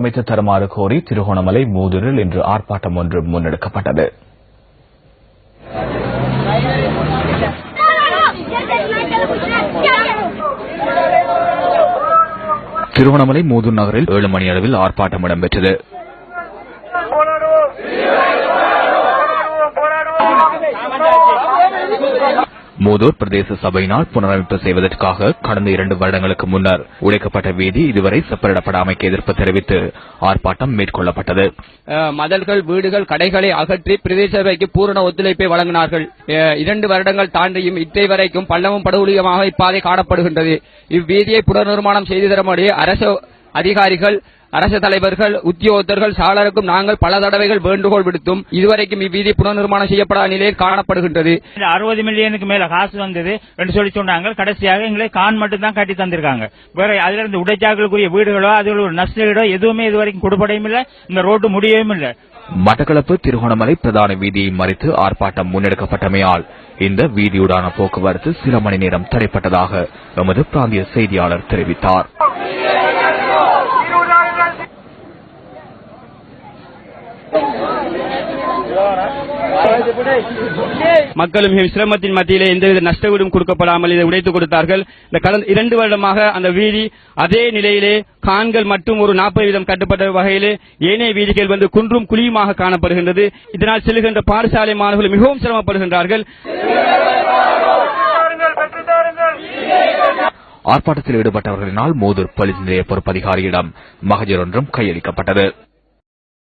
அமைத்து தருமாறு கோரி திருகோணமலை மூதூரில் இன்று ஆர்ப்பாட்டம் ஒன்று முன்னெடுக்கப்பட்டது. திருவண்ணாமலை மூதூர் நகரில் ஏழு மணி அளவில் ஆர்ப்பாட்டம் இடம்பெற்றது. மூதூர் பிரதேச சபையினால் புனரமைப்பு செய்வதற்காக கடந்த இரண்டு வருடங்களுக்கு முன்னர் உடைக்கப்பட்ட வீதி இதுவரை செப்பரிடப்படாமைக்கு எதிர்ப்பு தெரிவித்து ஆர்ப்பாட்டம் மேற்கொள்ளப்பட்டது. அஹ், மதல்கள் வீடுகள் கடைகளை அகற்றி பிரதேச சபைக்கு பூரண ஒத்துழைப்பை வழங்கினார்கள். அஹ், இரண்டு வருடங்கள் தாண்டியும் இத்தை வரைக்கும் பள்ளமும் படுகொலியுமாக இப்பாதை காணப்படுகின்றது. இவ்வீதியை புனர்நிர்மாணம் செய்து தரும்படி அரசு அதிகாரிகள் அரசு தலைவர்கள் உத்தியோகத்தர்கள் சாளருக்கும் நாங்கள் பல தடவைகள் வேண்டுகோள் விடுத்தும் இதுவரைக்கும் இவ்வீதி புனர்நிர்மாணம் செய்யப்படாத நிலையில் காணப்படுகின்றது. அறுபது மில்லியனுக்கு மேல காசு வந்தது என்று சொல்லி சொன்னாங்க. கடைசியாக எங்களை கான் மட்டும் தான் கட்டி தந்திருக்காங்க. வேற அதுல இருந்து உடைச்சாக்களுக்குரிய வீடுகளோ அதுல ஒரு நஷ்டீடோ எதுவுமே இது வரைக்கும் கொடுப்படையும் இல்ல. இந்த ரோட்டு முடியவும் இல்ல. மட்டக்களப்பு திருகோணமலை பிரதான வீதியை மறித்து ஆர்ப்பாட்டம் முன்னெடுக்கப்பட்டமையால் இந்த வீதியூடான போக்குவரத்து சில மணி நேரம் தடைப்பட்டதாக எமது பிராந்திய செய்தியாளர் தெரிவித்தார். மக்களும் சிரமத்தின் மத்தியிலே எந்தவித நஷ்டவீடும் கொடுக்கப்படாமல் இதை உடைத்துக் கொடுத்தார்கள். இந்த கடந்த இரண்டு வருடமாக அந்த வீதி அதே நிலையிலே கான்கள் மட்டும் ஒரு நாற்பது வீதம் கட்டுப்பட்ட வகையிலே ஏனைய வீதிகள் வந்து குன்றும் குழியுமாக காணப்படுகின்றது. இதனால் செல்கின்ற பாடசாலை மாணவர்கள் மிகவும் சிரமப்படுகின்றார்கள். ஆர்ப்பாட்டத்தில் ஈடுபட்டவர்களினால் மோதூர் போலீஸ் நிலைய பொறுப்பதிகாரியிடம் மகஜர் ஒன்றும் கையளிக்கப்பட்டது.